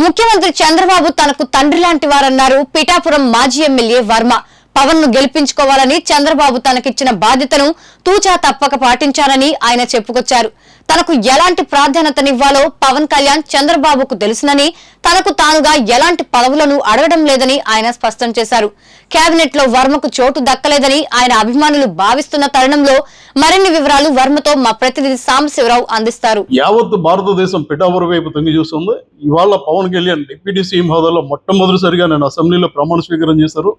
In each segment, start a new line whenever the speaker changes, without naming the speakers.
ముఖ్యమంత్రి చంద్రబాబు తనకు తండ్రి లాంటి వారన్నారు. పిఠాపురం మాజీ ఎమ్మెల్యే వర్మ. పవన్ను గెలిపించుకోవాలని చంద్రబాబు తనకిచ్చిన బాధ్యతను తూచా తప్పక పాటించారని ఆయన చెప్పుకొచ్చారు. తనకు ఎలాంటి ప్రాధాన్యతనివ్వాలో పవన్ కళ్యాణ్ చంద్రబాబుకు తెలుసునని తనకు తానుగా ఎలాంటి పదవులను అడగడం లేదని ఆయన స్పష్టం చేశారు. కేబినెట్లో వర్మకు చోటు దక్కలేదని ఆయన అభిమానులు భావిస్తున్న తరుణంలో మరిన్ని వివరాలు వర్మతో మా ప్రతినిధి సాంబశివరావు అందిస్తారు.
యావత్ భారతదేశం పిఠాపురం వైపు తొంగి చూస్తుంది. ఇవాళ పవన్ కళ్యాణ్ డిప్యూటీ సీఎం హోదాలో మొట్టమొదటిసారిగా నేను అసెంబ్లీలో ప్రమాణ స్వీకారం చేశారు.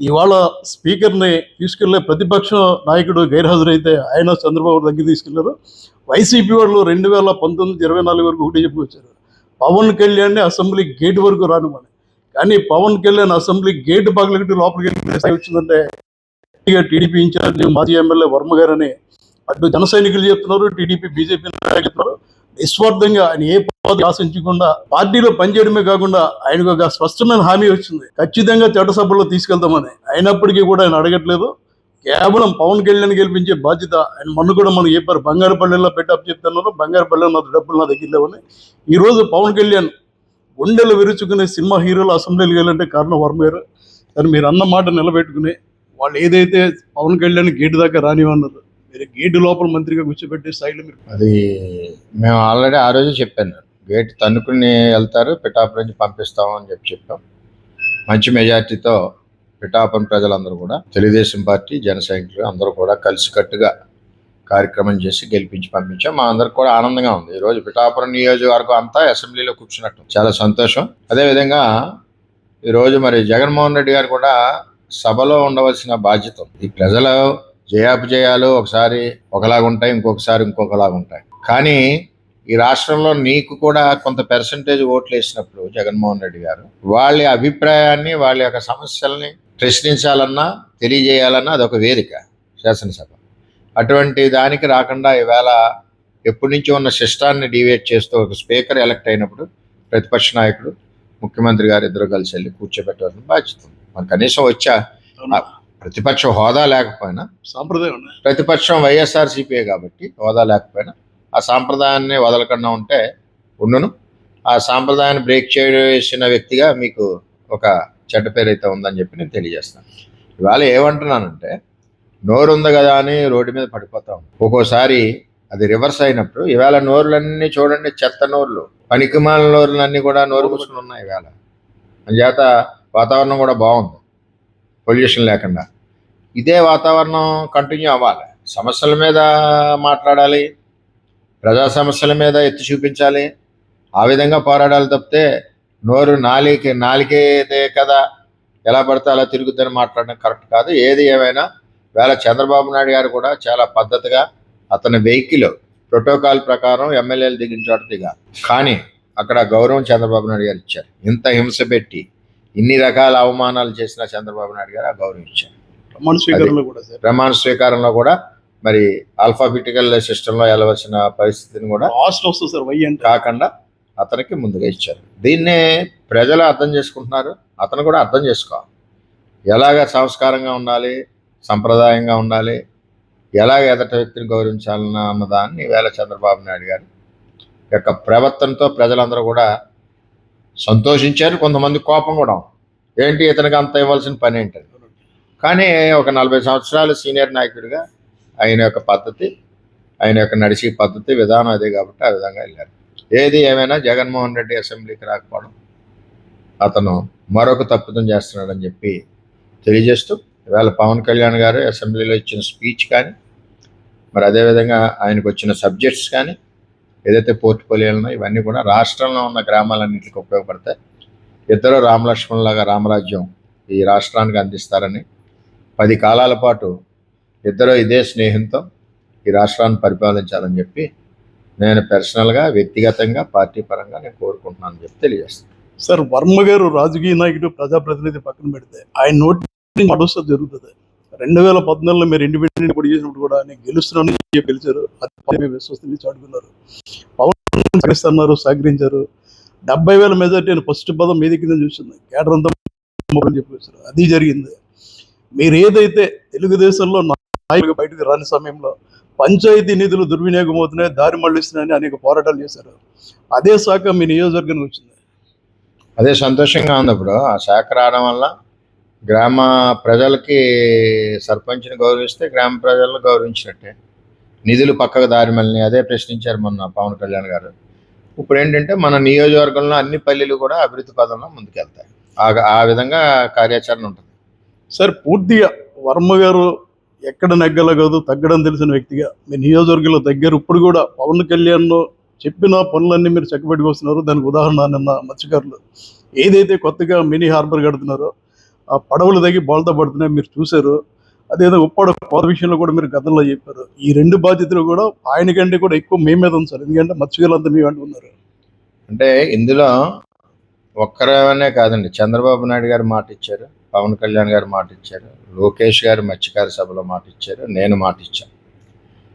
ఇవాళ స్పీకర్ని తీసుకెళ్ళే ప్రతిపక్ష నాయకుడు గైర్హాజరైతే ఆయన చంద్రబాబు దగ్గర తీసుకెళ్ళారు. వైసీపీ వాళ్ళు రెండు వేల పంతొమ్మిది ఇరవై నాలుగు వరకు ఒకటి చెప్పుకొచ్చారు. పవన్ కళ్యాణ్ని అసెంబ్లీ గేట్ వరకు రానివ్వాలి కానీ పవన్ కళ్యాణ్ అసెంబ్లీ గేట్ పగలగట్టి లోపలికి వెళ్ళి వచ్చిందంటే టీడీపీ ఇన్ఛార్జ్ మాజీ ఎమ్మెల్యే వర్మ గారని అటు జన సైనికులు చెప్తున్నారు టీడీపీ బీజేపీ నాయకులు చెప్తున్నారు. నిస్వార్థంగా ఆయన ఏ పదవి ఆశించకుండా పార్టీలో పనిచేయడమే కాకుండా ఆయనకు ఒక స్పష్టమైన హామీ వచ్చింది. ఖచ్చితంగా చట్టసభలో తీసుకెళ్తామని. అయినప్పటికీ కూడా ఆయన అడగట్లేదు. కేవలం పవన్ కళ్యాణ్ గెలిపించే బాధ్యత అండ్ మొన్న కూడా మనం చెప్పారు. బంగారుపల్లెలో పెట్టప్ చెప్తున్నారు. బంగారుపల్లెలో నాకు డబ్బులు నా దగ్గర లేవని ఈరోజు పవన్ కళ్యాణ్ గుండెలు విరుచుకునే సినిమా హీరోలు అసెంబ్లీలు వెళ్ళాలంటే కారణం వర్మ గారు. కానీ మీరు అన్న మాట నిలబెట్టుకుని వాళ్ళు ఏదైతే పవన్ కళ్యాణ్ గేటు దాకా రానివన్నారు మీరు గేటు లోపల మంత్రిగా కూర్చోబెట్టే స్థాయిలో మీరు
అది మేము ఆల్రెడీ ఆ రోజు చెప్పాను. గేట్ తన్నుకుని వెళ్తారు పిఠాపురం నుంచి పంపిస్తామని చెప్పి చెప్పాం. మంచి మెజార్టీతో పిఠాపురం ప్రజలందరూ కూడా తెలుగుదేశం పార్టీ జన సైనికులు అందరూ కూడా కలిసికట్టుగా కార్యక్రమం చేసి గెలిపించి పంపించాం. మా అందరికి కూడా ఆనందంగా ఉంది. ఈరోజు పిఠాపురం నియోజకవర్గం అంతా అసెంబ్లీలో కూర్చున్నట్టు. చాలా సంతోషం. అదేవిధంగా ఈరోజు మరి జగన్మోహన్ రెడ్డి గారు కూడా సభలో ఉండవలసిన బాధ్యత ఈ ప్రజలు జయాపజయాలు ఒకసారి ఒకలాగా ఉంటాయి ఇంకొకసారి ఇంకొకలాగా ఉంటాయి. కానీ ఈ రాష్ట్రంలో నీకు కూడా కొంత పెర్సంటేజ్ ఓట్లు వేసినప్పుడు జగన్మోహన్ రెడ్డి గారు వాళ్ళ అభిప్రాయాన్ని వాళ్ళ యొక్క సమస్యల్ని ప్రశ్నించాలన్నా తెలియజేయాలన్నా అదొక వేదిక శాసనసభ. అటువంటి దానికి రాకుండా ఈవేళ ఎప్పటి నుంచో ఉన్న శిష్టాన్ని డివేట్ చేస్తూ ఒక స్పీకర్ ఎలక్ట్ అయినప్పుడు ప్రతిపక్ష నాయకుడు ముఖ్యమంత్రి గారు ఇద్దరు కలిసి వెళ్ళి కూర్చోబెట్టవలసిన బాధ్యత ఉంది. మరి కనీసం వచ్చా ప్రతిపక్ష హోదా లేకపోయినా
సాంప్రదాయం.
ప్రతిపక్షం వైఎస్ఆర్సీపీఏ కాబట్టి హోదా లేకపోయినా ఆ సాంప్రదాయాన్ని వదలకుండా ఉంటే ఉండును. ఆ సాంప్రదాయాన్ని బ్రేక్ చేసిన వ్యక్తిగా మీకు ఒక చెడ్డ పేరు అయితే ఉందని చెప్పి నేను తెలియజేస్తాను. ఇవాళ ఏమంటున్నానంటే నోరు ఉంది కదా అని రోడ్డు మీద పడిపోతాం ఒక్కోసారి అది రివర్స్ అయినప్పుడు ఇవాళ నోరులన్నీ చూడండి చెత్త నోర్లు పనికిమాల నోరులన్నీ కూడా నోరు కూర్చుని ఉన్నాయి ఇవాళ. అందుచేత వాతావరణం కూడా బాగుంది పొల్యూషన్ లేకుండా. ఇదే వాతావరణం కంటిన్యూ అవ్వాలి. సమస్యల మీద మాట్లాడాలి ప్రజా సమస్యల మీద ఎత్తి చూపించాలి. ఆ విధంగా పోరాడాలి తప్పితే నోరు నాలికి నాలికేదే కదా? ఎలా పడితే అలా తిరుగుద్దని మాట్లాడడం కరెక్ట్ కాదు. ఏది ఏమైనా వేళ చంద్రబాబు నాయుడు గారు కూడా చాలా పద్ధతిగా అతని వెహికల్ ప్రోటోకాల్ ప్రకారం ఎమ్మెల్యేలు దిగిన చోట దిగా కానీ అక్కడ గౌరవం చంద్రబాబు నాయుడు గారు ఇచ్చారు. ఇంత హింస పెట్టి ఇన్ని రకాల అవమానాలు చేసిన చంద్రబాబు నాయుడు గారు ఆ గౌరవం ఇచ్చారు.
ప్రమాణ స్వీకారంలో కూడా
ప్రమాణ స్వీకారంలో కూడా మరి ఆల్ఫాబెటికల్ సిస్టంలో వెళ్ళవలసిన పరిస్థితిని కూడా కాకుండా అతనికి ముందుగా ఇచ్చారు. దీన్నే ప్రజలు అర్థం చేసుకుంటున్నారు. అతను కూడా అర్థం చేసుకోవాలి. ఎలాగ సంస్కారంగా ఉండాలి సంప్రదాయంగా ఉండాలి ఎలాగ ఎదట వ్యక్తిని గౌరవించాలన్న అన్నదాన్ని వేల చంద్రబాబు నాయుడు గారు యొక్క ప్రవర్తనతో ప్రజలందరూ కూడా సంతోషించారు. కొంతమంది కోపం కూడా ఏంటి ఇతనికి అంత ఇవ్వాల్సిన పని ఏంటని. కానీ ఒక నలభై సంవత్సరాలు సీనియర్ నాయకుడిగా ఆయన యొక్క పద్ధతి ఆయన యొక్క నడిచే పద్ధతి విధానం అదే కాబట్టి ఆ విధంగా వెళ్ళారు. ఏది ఏమైనా జగన్మోహన్ రెడ్డి అసెంబ్లీకి రాకపోవడం అతను మరొక తప్పిదం చేస్తున్నాడని చెప్పి తెలియజేస్తూ ఇవాళ పవన్ కళ్యాణ్ గారు అసెంబ్లీలో ఇచ్చిన స్పీచ్ కానీ మరి అదేవిధంగా ఆయనకు వచ్చిన సబ్జెక్ట్స్ కానీ ఏదైతే పోర్ట్ఫోలియోలో ఇవన్నీ కూడా రాష్ట్రంలో ఉన్న గ్రామాలన్నింటికి ఉపయోగపడతాయి. ఇద్దరు రామలక్ష్మణులాగా రామరాజ్యం ఈ రాష్ట్రానికి అందిస్తారని పది కాలాల పాటు ఇద్దరు ఇదే స్నేహంతో ఈ రాష్ట్రాన్ని పరిపాలించాలని చెప్పి నేను పర్సనల్గా వ్యక్తిగతంగా పార్టీ పరంగా నేను కోరుకుంటున్నాను చెప్పి తెలియజేస్తాను.
సార్ వర్మ గారు రాజకీయ నాయకుడు ప్రజాప్రతినిధి పక్కన పెడితే ఆయన నోటి మరోసారి జరుగుతుంది. రెండు వేల పద్నాలుగులో మీరు ఇండిపెండెంట్ పోటీ చేసినప్పుడు కూడా నేను గెలుస్తున్నాను గెలిచారు. అది విశ్వసించి చాటుకున్నారు. పవన్ సహకరిస్తున్నారు సహకరించారు. డెబ్బై వేల మెజార్టీ అని ఫస్ట్ పదం మీద కింద చూసింది. కేటర్ అంతా చెప్పేశారు అది జరిగింది. మీరు ఏదైతే తెలుగుదేశంలో బయటకు రాని సమయంలో పంచాయతీ నిధులు దుర్వినియోగం అవుతున్నాయి దారి మళ్ళిస్తున్నాయని అనేక పోరాటాలు చేశారు. అదే శాఖ మీ నియోజకవర్గానికి వచ్చింది.
అదే సంతోషంగా ఉంది ఇప్పుడు ఆ శాఖ రావడం వల్ల గ్రామ ప్రజలకి సర్పంచ్ని గౌరవిస్తే గ్రామ ప్రజలను గౌరవించినట్టే. నిధులు పక్కకు దారి మళ్ళీ అదే ప్రశ్నించారు మొన్న పవన్ కళ్యాణ్ గారు. ఇప్పుడు ఏంటంటే మన నియోజకవర్గంలో అన్ని పల్లెలు కూడా అభివృద్ధి పదంలో ముందుకెళ్తాయి. ఆ- ఆ విధంగా కార్యాచరణ ఉంటుంది.
సార్ పూర్తిగా వర్మ గారు ఎక్కడ నెగ్గలగదు తగ్గడం తెలిసిన వ్యక్తిగా. మీ నియోజకవర్గంలో దగ్గర ఇప్పుడు కూడా పవన్ కళ్యాణ్ చెప్పిన పనులన్నీ మీరు చక్కబెట్టుకొస్తున్నారు దానికి ఉదాహరణ నిన్న మత్స్యకారులు. ఏదైతే కొత్తగా మినీ హార్బర్ కడుతున్నారో ఆ పడవలు తగ్గి బోల్తా పడుతున్నాయి మీరు చూశారు. అదేదో ఉప్పాడ కోత విషయంలో కూడా మీరు గతంలో చెప్పారు. ఈ రెండు బాధ్యతలు కూడా ఆయన కంటే కూడా ఎక్కువ మీ మీద ఉంది సార్. ఎందుకంటే మత్స్యకారులంతా మీ వెంట ఉన్నారు.
అంటే ఇందులో ఒక్కరనే కాదండి. చంద్రబాబు నాయుడు గారు మాట ఇచ్చారు పవన్ కళ్యాణ్ గారు మాట ఇచ్చారు లోకేష్ గారు మత్స్యకార సభలో మాట ఇచ్చారు నేను మాట ఇచ్చాను.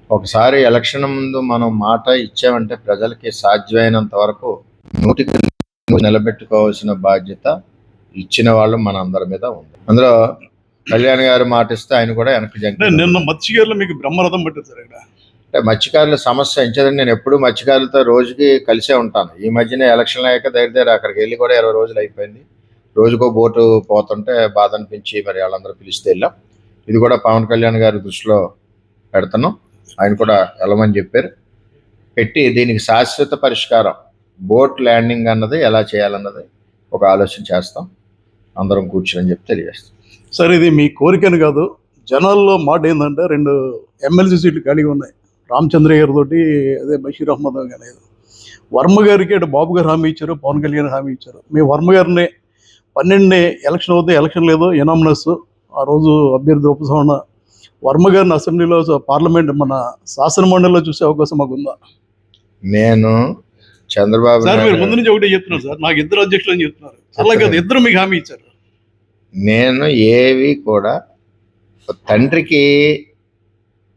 ఒకసారి ఎలక్షన్ ముందు మనం మాట ఇచ్చామంటే ప్రజలకి సాధ్యమైనంత వరకు నూటికి నిలబెట్టుకోవాల్సిన బాధ్యత ఇచ్చిన వాళ్ళు మన అందరి మీద ఉంది. అందులో కళ్యాణ్ గారు మాట ఇస్తే ఆయన కూడా వెనక్కి
నిన్న మత్స్యకారులు మీకు బ్రహ్మరథం పట్టారు సార్ ఇక్కడ.
అంటే మత్స్యకారుల సమస్య ఎంచదండి నేను ఎప్పుడు మత్స్యకారులతో రోజుకి కలిసే ఉంటాను. ఈ మధ్యనే ఎలక్షన్ అయ్యాక దగ్గర దగ్గర అక్కడికి వెళ్ళి కూడా ఇరవై రోజులు అయిపోయింది. రోజుకో బోటు పోతుంటే బాధ అనిపించి మరి వాళ్ళందరూ పిలిస్తే వెళ్ళాం. ఇది కూడా పవన్ కళ్యాణ్ గారి దృష్టిలో పెడతాను ఆయన కూడా వెళ్ళమని చెప్పారు. పెట్టి దీనికి శాశ్వత పరిష్కారం బోట్ ల్యాండింగ్ అన్నది ఎలా చేయాలన్నది ఒక ఆలోచన చేస్తాం. అందరం కూర్చుని చెప్పి తెలియజేస్తాం.
సార్ ఇది మీ కోరికను కాదు జనాల్లో మాట ఏంటంటే రెండు ఎమ్మెల్సీ సీట్లు ఖాళీగా ఉన్నాయి. రామచంద్ర గారితోటి అదే బషీర్ అహ్మద్ కానీ వర్మ గారికి అటు బాబు గారు హామీ ఇచ్చారు పవన్ కళ్యాణ్ హామీ ఇచ్చారు. మీ వర్మ గారిని పన్నెండుని ఎలక్షన్ అవుతే ఎలక్షన్ లేదు ఎనామినస్. ఆ రోజు అభ్యర్థి ఉపసంహరణ వర్మ గారిని అసెంబ్లీలో పార్లమెంట్ మన శాసన మండలిలో చూసే అవకాశం మాకు ఉందా
నేను చంద్రబాబు
సార్ మీరు ముందు నుంచి ఒకటే చెప్తున్నారు సార్. నాకు ఇద్దరు అధ్యక్షులు అని చెప్తున్నారు. అలా కాదు ఇద్దరు మీకు హామీ ఇచ్చారు.
నేను ఏవి కూడా తండ్రికి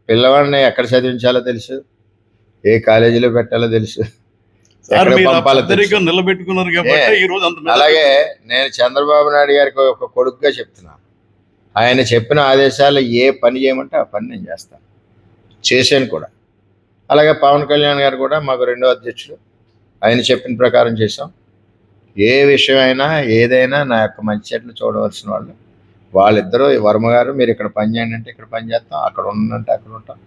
పిల్లవాడిని ఎక్కడ చదివించాలో తెలుసు ఏ కాలేజీలో పెట్టాలో తెలుసు.
సార్ మీరు
పంపాలో
నిలబెట్టుకున్నారు కాబట్టి ఈ రోజు అంత
అలాగే నేను చంద్రబాబు నాయుడు గారికి ఒక కొడుకుగా చెప్తున్నాను ఆయన చెప్పిన ఆదేశాలు ఏ పని చేయమంటే ఆ పని నేను చేస్తాను చేశాను కూడా. అలాగే పవన్ కళ్యాణ్ గారు కూడా మాకు రెండో అధ్యక్షుడు. ఆయన చెప్పిన ప్రకారం చేసాం ఏ విషయమైనా ఏదైనా నా యొక్క మంచి చెట్లు చూడవలసిన వాళ్ళు వాళ్ళిద్దరూ వర్మ గారు మీరు ఇక్కడ పని చేయండి అంటే ఇక్కడ పని చేస్తాం అక్కడ ఉండంటే అక్కడ ఉంటాం.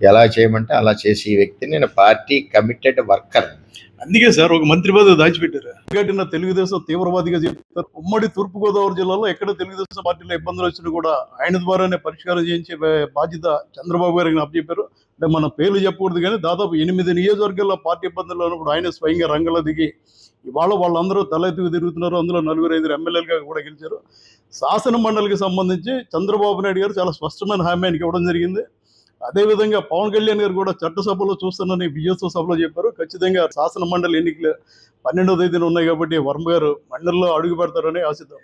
ఎలా చేయమంటే అలా చేసి ఈ వ్యక్తి నేను పార్టీ కమిటెడ్ వర్కర్.
అందుకే సార్ ఒక మంత్రి పదవి దాచిపెట్టారు. ఎందుకంటే తెలుగుదేశం తీవ్రవాదిగా చెప్తారు. ఉమ్మడి తూర్పుగోదావరి జిల్లాలో ఎక్కడ తెలుగుదేశం పార్టీలో ఇబ్బందులు వచ్చినా కూడా ఆయన ద్వారానే పరిష్కారం చేయించే బాధ్యత చంద్రబాబు గారికి అప్పచెప్పారు అంటే మన పేర్లు చెప్పకూడదు కానీ దాదాపు ఎనిమిది నియోజకవర్గాల్లో పార్టీ ఇబ్బందుల్లో కూడా ఆయన స్వయంగా రంగంలో దిగి ఇవాళ వాళ్ళందరూ తలెత్తుకు తిరుగుతున్నారు. అందులో నలుగురు ఐదు ఎమ్మెల్యేలుగా కూడా గెలిచారు. శాసన మండలికి సంబంధించి చంద్రబాబు నాయుడు గారు చాలా స్పష్టమైన హామీ ఆయనకి ఇవ్వడం జరిగింది. అదేవిధంగా పవన్ కళ్యాణ్ గారు కూడా చట్టసభలో చూస్తానని విజయోత్సవ సభలో చెప్పారు. ఖచ్చితంగా శాసన మండలి ఎన్నికలు పన్నెండో తేదీన ఉన్నాయి కాబట్టి వర్మ గారు మండలిలో అడుగు పెడతారని ఆశిద్దాం.